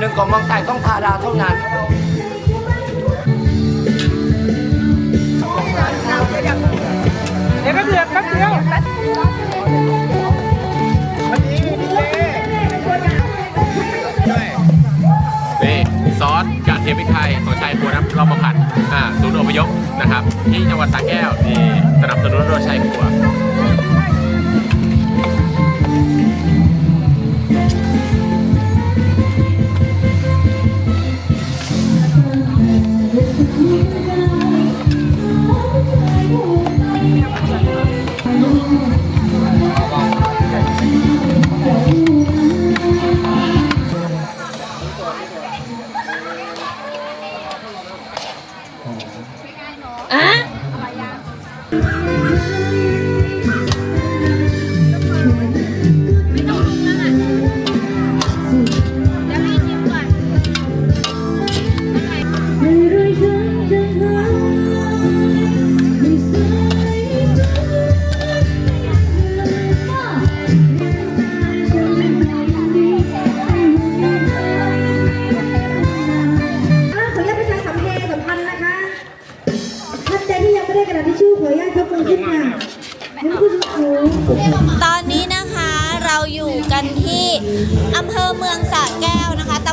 หนึ่งของเมืองไทยต้องทาดาเท่านั้นเดี๋ยวก็เดือดแป๊บเดียวนี่ซอสกระเทียมพริกไทยของชายครัวน้ำเรามาผัดอ่าศูนย์อพยพนะครับ ที่จังหวัดสระแก้วนี่สนับสนุนโดยชายครัว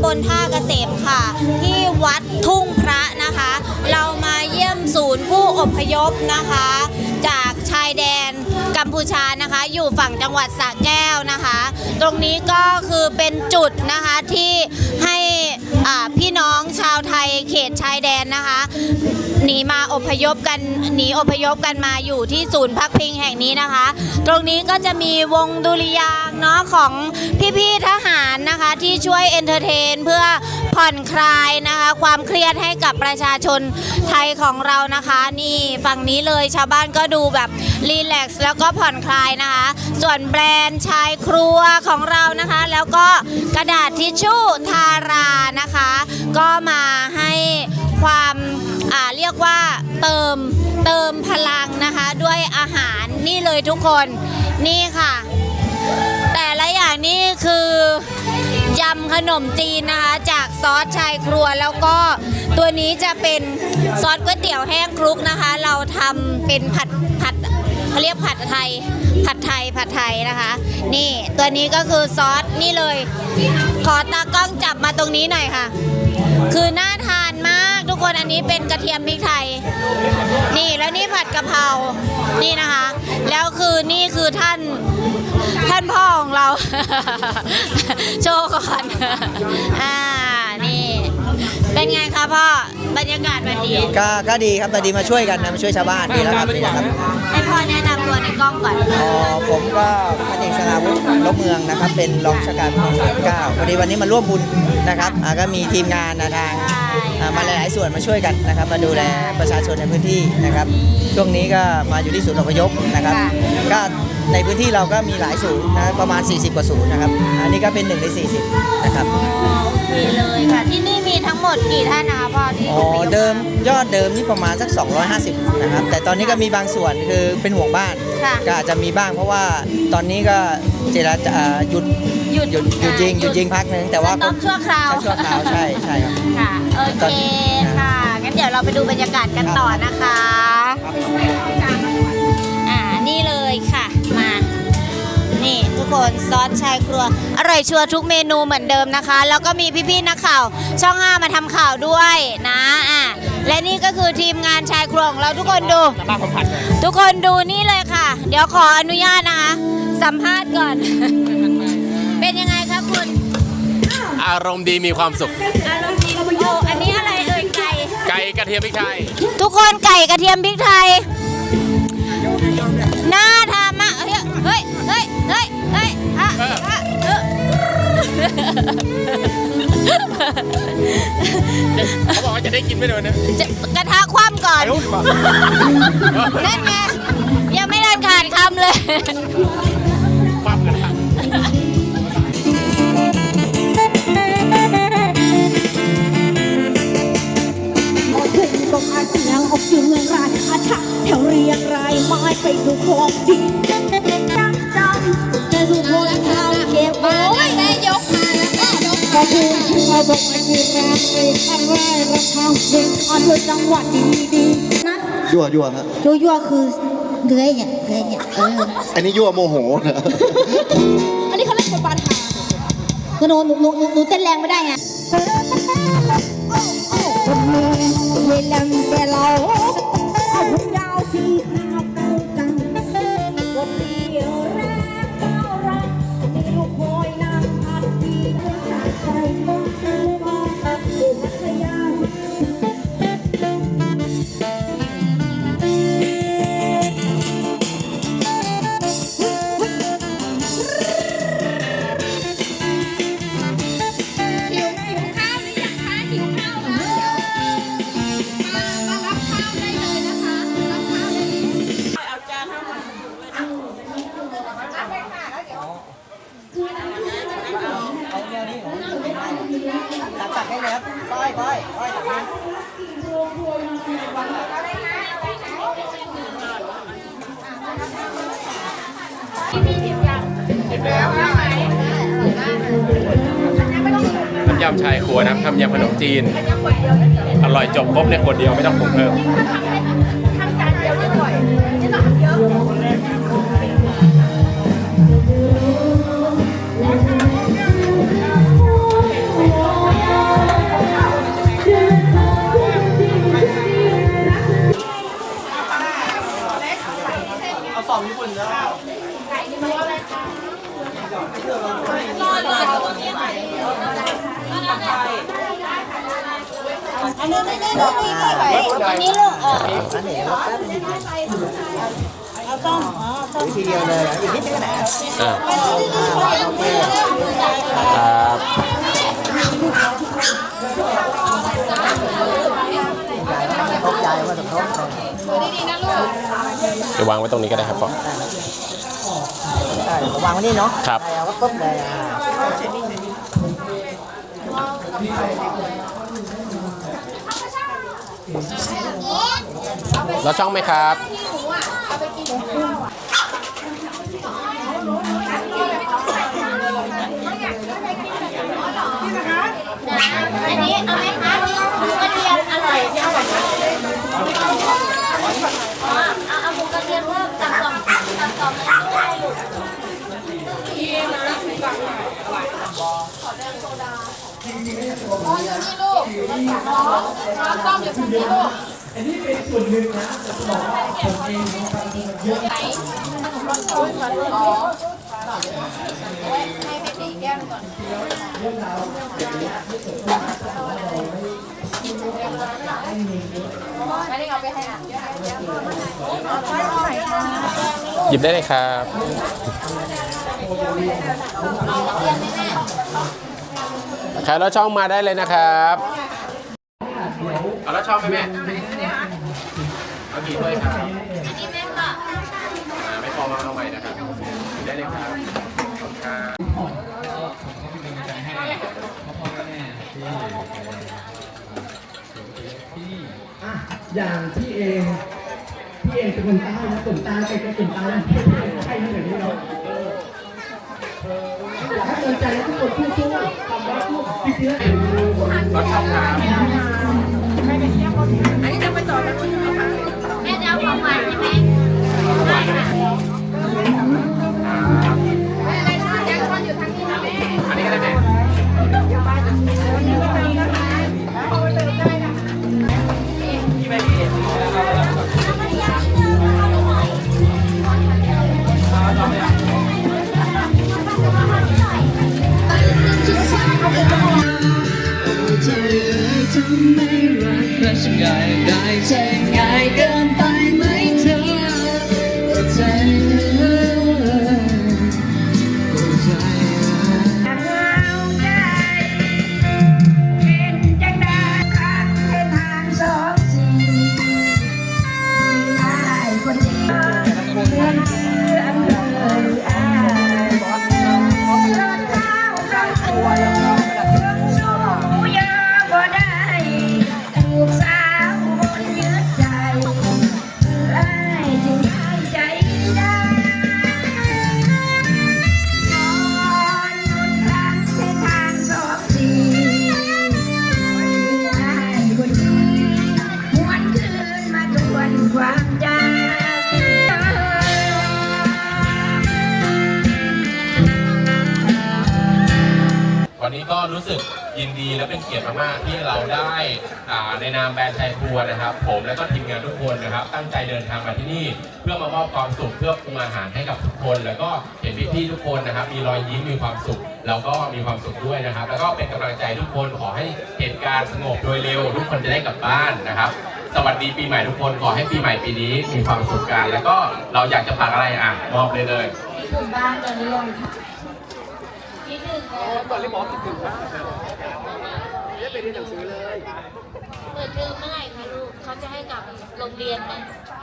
ำบลท่าเกษมค่ะ ที่วัดทุ่งพระนะคะ เรามาเยี่ยมศูนย์ผู้อพยพนะคะ จากชายแดนกัมพูชานะคะ อยู่ฝั่งจังหวัดสระแก้วนะคะ ตรงนี้ก็คือเป็นจุดนะคะที่ให้พี่น้องชาวไทยเขตชายแดนนะคะ หนีมาอพยพกันหนีอพยพกันมาอยู่ที่ศูนย์พักพิงแห่งนี้นะคะ ตรงนี้ก็จะมีวงดุริยางเนาะของพี่ๆทหารนะคะที่ช่วยเอนเตอร์เทนเพื่อผ่อนคลายนะคะความเครียดให้กับประชาชนไทยของเรานะคะ นี่ฝั่งนี้เลยชาวบ้านก็ดูแบบรีแลกซ์แล้วก็ผ่อนคลายนะคะ ส่วนแบรนด์ชายครัวของเรานะคะ แล้วก็กระดาษทิชชู่ทารานะคะ ก็มาให้ความ อ่าเรียกว่าเติมเติมพลังนะคะ ด้วยอาหารนี่เลยทุกคนนี่ค่ะ แต่ละอย่างนี่คือยำขนมจีนนะคะ จากซอสชายครัวแล้วก็ตัวนี้จะเป็นซอสก๋วยเตี๋ยวแห้งคลุกนะคะ เราทำเป็นผัดผัดเขาเรียกผัดไทย ผัดไทย ผัดไทยนะคะ นี่ตัวนี้ก็คือซอสนี่เลย ขอตากล้องจับมาตรงนี้หน่อยค่ะ คือน่าทานมากทุกคนอันนี้เป็นกระเทียมพริกไทย นี่แล้วนี่ผัดกะเพรานี่นะคะ แล้วคือนี่คือท่านท่านพ่อของเรา โชว์ก่อนอ่านี่เป็นไงคะพ่อบรรยากาศวันนี้ก็ก็ดีครับแต่ดีมาช่วยกันนะมาช่วยชาวบ้านดีแล้วครับดีแล้วครับให้พ่อแนะนำตัวในกล้องก่อน อ๋อผมก็พันเอก สราวุฒิลบเมืองนะครับ เป็นรองราชการของสามเก้าพอดีวันนี้มาร่วมบุญนะครับอ่าก็มีทีมงานนะทางอ่ามาหลายๆส่วนมาช่วยกันนะครับ มาดูแลประชาชนในพื้นที่นะครับ ช่วงนี้ก็มาอยู่ที่ศูนย์อพยพนะครับ ก็ในพื้นที่เราก็มีหลายศูนย์นะประมาณ 40 กว่าศูนย์นะครับ อันนี้ก็เป็นหนึ่งใน40นะครับ โอเคเลยค่ะ ที่นี่มีทั้งหมดกี่ท่านนะ มยอดเดิมนี่ประมาณสัก 250 นะครับ แต่ตอนนี้ก็มีบางส่วนคือเป็นห่วงบ้าน ค่ะก็อาจจะมีบ้างเพราะว่าตอนนี้ก็เจรจาอ่าหยุดหยุดหยุดหยุดยิงหยุดยิงพักหนึงแต่ว่าสต็อปชั่วคราว ชั่วคราวใช่ใช่ครับ ค่ะ โอเคค่ะ งั้นเดี๋ยวเราไปดูบรรยากาศกันต่อนะคะ ทุกคนซอสชายครัว อร่อยชัวร์ทุกเมนูเหมือนเดิมนะคะ แล้วก็มีพี่ๆนักข่าว ช่อง5มาทำข่าวด้วยนะอะและนี่ก็คือทีมงานชายครัวของเราทุกคนดูบ้านผมผัดทุกคนดูนี่เลยค่ะ เดี๋ยวขออนุญาตนะคะ สัมภาษณ์ก่อน เป็นยังไงครับคุณ อารมณ์ดีมีความสุข อารมณ์ดีโอ้อันนี้อะไรเอ่ยไก่ไก่กระเทียมพริกไทย ทุกคนไก่กระเทียมพริกไทยน่า เขาบอกว่าจะได้กินไม่โดนนะจะกระทะคว่ำก่อนรู้ดีกว่านั่นไงยังไม่ได้ขาดคำเลย ความกันละโอ้ถึงตรงอาเสียงอกอยู่เมืองรายอาชะแถวเรียงรายไม้ไปดูของจ จังแต่สุโขทัยเก็บไว้ได้ยกมาแล้วก็ยกขอบคุณขอเขาบอกว่าที่รักไปข้างไรรักเขาเด็กอ่อนด้วยจังหวะดีดีๆนะยั่วยั่วฮะยั่วยั่วๆคือเลื้อยเนี่ยเลื้อยเนี่ยเอออันนี้ยั่วโมโหนะอันนี้เขาเล่นบทบาทหาคือหนูหนูหนูหนูหนูเต้นแรงไม่ได้ไงเวลาแต่เราเอาผมยาวสีขาว แล้วป้อยป้อยป้อยตักให้น้ำยำชายครัวนะครับทำยำขนมจีน อร่อยจบครบในคนเดียวไม่ต้องปรุงเพิ่ม อีกนิดนึงก็ได้อ่าครับทบใจว่าสมทบเดี๋ยววางไว้ตรงนี้ก็ได้ครับพ่อใช่วางไว้นี่เนาะครับใช่เอาก็ปุ๊บเลยอ่าแล้วช่องไหมครับ อันนี้เอาไหมคะหมูกระเทียมอร่อยอร่อยมากอ๋อเอาเอาหมูกระเทียมเพิ่มตักสองตักสองเลยด้วยลูกหยิ หยิบได้เลยครับ ใครแล้วช่องมาได้เลยนะครับเอาแล้วช่องไหมแม่เอากี่ถ้วยครับ อันนี้แม่ค่ะ อ่าไม่พอมาเอาใหม่นะครับหยิบได้เลยครับขอบคุณครับ อย่างพี่เองพี่เองเป็นคนใต้นะตุ่นตาไปกับตุ่นตาแล้วใช่ไม่แบบนี้เนาะอยากให้กำลังใจให้ทุกคนสู้ๆทำได้ทุกพี่เพื่อนแล้วช่องครับแม่จะเอาของหวานใช่ไหมได้ค่ะอันนี้ก็ได้แม่ ยินดีและเป็นเกียรติมากๆที่เราได้อ่าในนามแบรนด์ชายครัวนะครับ ผมและก็ทีมงานทุกคนนะครับ ตั้งใจเดินทางมาที่นี่ เพื่อมามอบความสุขเพื่อปรุงอาหารให้กับทุกคน แล้วก็เห็นพี่ๆทุกคนนะครับ มีรอยยิ้มมีความสุขแล้วก็มีความสุขด้วยนะครับ แล้วก็เป็นกำลังใจทุกคนขอให้เหตุการณ์สงบโดยเร็ว ทุกคนจะได้กลับบ้านนะครับ สวัสดีปีใหม่ทุกคนขอให้ปีใหม่ปีนี้มีความสุขกันแล้วก็เราอยากจะฝากอะไรอะมอบเลยเลยคิดถึงบ้านกันหรือยังคะ ตอนนี้บอกคิดถึงมากไม่ได้ไปเรียนหนังสือเลยเปิดเทอมเมื่อไหร่คะลูกเขาจะให้กลับโรงเรียนไหม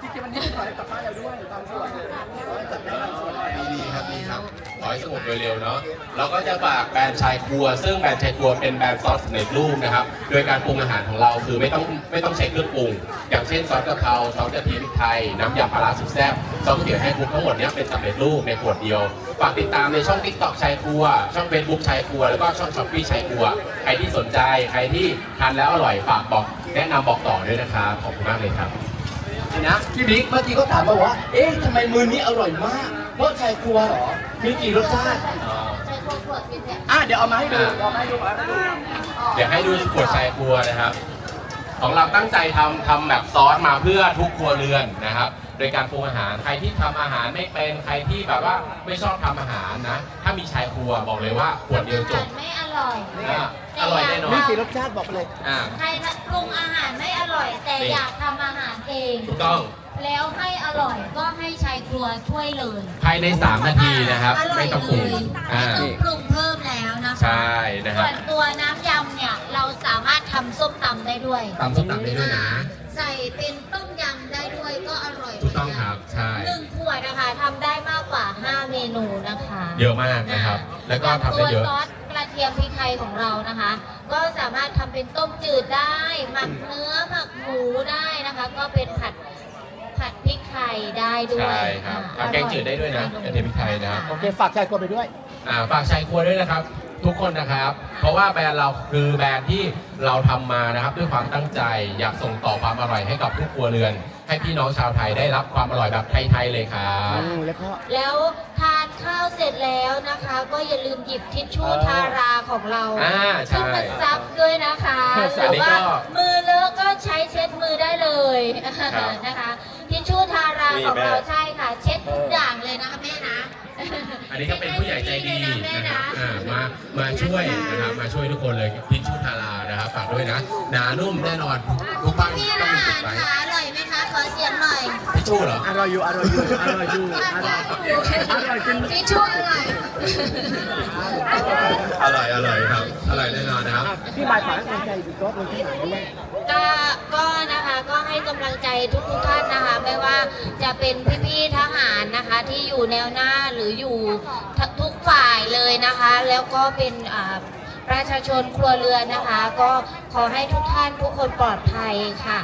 จริงๆวันนี้ขอให้กลับบ้านแล้วด้วยตามส่วนเลยขอให้กลับบ้านส่วนแล้ว ดีครับดีครับ ขอให้สงบโดยเร็วเนาะเราก็จะฝากแบรนด์ชายครัว ซึ่งแบรนด์ชายครัวเป็นแบรนด์ซอสสำเร็จรูปนะครับ โดยการปรุงอาหารของเราคือไม่ต้องไม่ต้องใช้เครื่องปรุง อย่างเช่นซอสกะเพราซอสกระเทียมพริกไทย น้ำยำปลาร้าสุดแซ่บซอสก๋วยเตี๋ยวให้คลุกทั้งหมดเนี้ยเป็นสำเร็จรูปในขวดเดียว ฝากติดตามในช่อง TikTok ชายครัว ช่อง Facebook ชายครัว แล้วก็ช่องช้อปปี้ชายครัว ใครที่สนใจ ใครที่ทานแล้วอร่อย ฝากบอก แนะนำบอกต่อด้วยนะครับ ขอบคุณมากเลยครับ นะพี่บิ๊กเมื่อกี้เขาถามมาว่า เอ๊ะทำไมมือนี้อร่อยมาก ราะชายครัวเหรอ มีกี่รสชาติใช้ขวดขวดเป็นแบบอะเดี๋ยวเอามาให้ดูเดี๋ยวเอามาให้ดูเอามาให้ดูเดี๋ยวให้ดูขวดชายครัวนะครับ ของเราตั้งใจทำทำแบบซอสมาเพื่อทุกครัวเรือนนะครับ โดยการปรุงอาหารใครที่ทำอาหารไม่เป็นใครที่แบบว่าไม่ชอบทำอาหารนะ ถ้ามีชายครัวบอกเลยว่าขวดเดียวจอาหาบรไม่อร่อย อะอร่อยแน่นอนมีกี่รสชาติบอกไปเลย อ่าใครปรุงอาหารไม่อร่อย แต่นี่ อยากทำอาหารเอง ถูกต้อง แล้วให้อร่อยก็ให้ชายครัวช่วยเลยภายใน 3 นาทีนะครับอร่อไม่ยต้องปเลรุงยอ่าไม่ต้องปรุงเพิ่มแล้วนะคะ ใช่นะคส่รับวนตัวน้ำยำเนี่ยเราสามารถทำส้มตำได้ด้วยตำส้มตำได้ด้วยนะ ใส่เป็นต้มยำได้ด้วยก็อร่อยถูกต้องครับใช่ หนึ่งขวดนะคะทำได้มากกว่า 5 เมนูนะคะเยอะมากนะครับ แล้วก็ทำได้เยอะ ตัวซอสกระเทียมพริกไทยของเรานะคะ ก็สามารถทำเป็นต้มจืดได้ หมักเนื้อหมักหมูได้นะคะ ก็เป็นผัด ผัดพริกไทยได้ด้วยใช่ครับอ่า ทำแกงจืดได้ด้วยนะกระเทียมพริกไทยนะครับ โอเคฝากชายครัวไปด้วย อ่าฝากชายครัวด้วยนะครับทุกคนนะครับ เพราะว่าแบรนด์เราคือแบรนด์ที่เราทำมานะครับ ด้วยความตั้งใจอยากส่งต่อความอร่อยให้กับทุกครัวเรือน ให้พี่น้องชาวไทยได้รับความอร่อยแบบไทยๆเลยครับ อืมแล้วก็ แล้วทานข้าวเสร็จแล้วนะคะ ก็อย่าลืมหยิบทิชชู่เออทาราของเราอ่าใช่ขึ้นมาซับด้วยนะคะ หอัรืนอนี้ว่าก็มือเลอะก็ใช้เช็ดมือได้เลยครับ นะคะ ทิชชู่ทาราของเรานี่แม่ใช่ค่ะ เช็ดทุกอย่างเลยนะคะแม่นะ อันนี้ก็เป็นผู้ใหญ่ใจดีเช็ให้นะแม่ครับอ่ามามาช่วยนะครับมาช่วยทุกคนเลยทิชชู่ทารา นะครับฝากด้วยนะ หนานุ่มแน่นอนทุกบ้านพี่ต้องอามีหาติดรไว้ค่ะอร่อยไหมคะ ขอเสียงหน่อยทิชชู่เหรอ อร่อยอยู่อร่อยอยู่อร่อยอยู่อร่อยอร่อยจริงทิชชู่อร่อยอร่อยอร่อยครับ อร่อยแน่นอนนะครับ พี่บายฝากให้กำลังใจอีกรอบหนึงที่ไหนด้วยก็ก็นะคะก็ให้กำลังใจทุกทุกๆท่านนะคะ ไม่ว่าจะเป็นพี่ๆทหารนะคะ ที่อยู่แนวหน้าหรืออยู่ทุกฝ่ายเลยนะคะ แล้วก็เป็นอ่า ประชาชนครัวเรือนนะคะ ก็ขอให้ทุกท่านทุกคนปลอดภัยค่ะ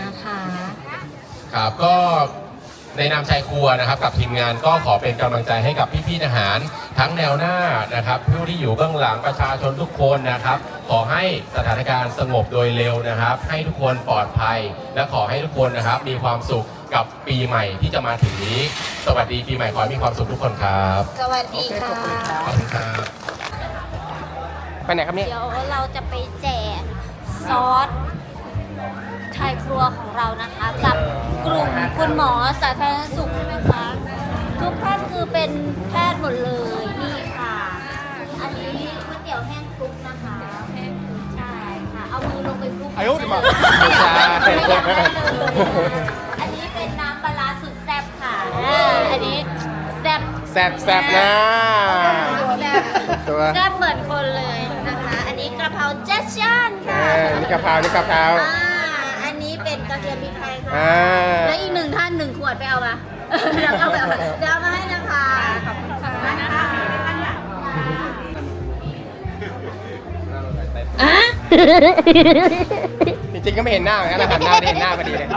นะคะ ครับก็ในนามชายครัวนะครับกับทีมงานก็ขอเป็นกำลังใจให้กับพี่ๆทหาร ทั้งแนวหน้านะครับผู้ที่อยู่เบื้องหลังประชาชนทุกคนนะครับ ขอให้สถานการณ์สงบโดยเร็วนะครับ ให้ทุกคนปลอดภัย และขอให้ทุกคนนะครับ มีความสุขกับปีใหม่ที่จะมาถึงนี้ สวัสดีปีใหม่ขอให้มีความสุขทุกคนครับ สวัสดีค่ะ ขอบคุณครับ ไปไหนครับเนี่ย เดี๋ยวเราจะไปแจกซอสชายครัวของเรานะคะ กับกลุ่มคุณหมอสาธารณสุขนะคะทุกท่านคือเป็นแพทย์หมดเลยนี่ค่ะ อันนี้ก๋วยเตี๋ยวแห้งคลุกนะคะใช่ค่ะเอามือลงไปคลุกอายุดิมาไม่อยากใช่ไม่อยากได้เลยอันนี้เป็นน้ำปลาร้าสุดแซ่บค่ะอ่าอันนี้แซ่บ แซ่บแซ่บนะตัว แซ่บเหมือนคนเลยนะคะอันนี้ก ระเพราเจสชันเอค่ะอนี่กะเพรานี่กะเพรา อ่า อันนี้เป็นกระเทียมพริกไทยค่ะ อ่า แล้วอีกหนึ่งท่านหนึ่งขวดไปเอามา เดี๋ยวเอาไปเอามาเดี๋ยวเอามาให้นะคะขอบคุณค่ะนะคะอะจริงๆก็ไม่เห็นหน้าเหมือนกันนะหันหน้าไม่เห็นหน้าพอดีเลย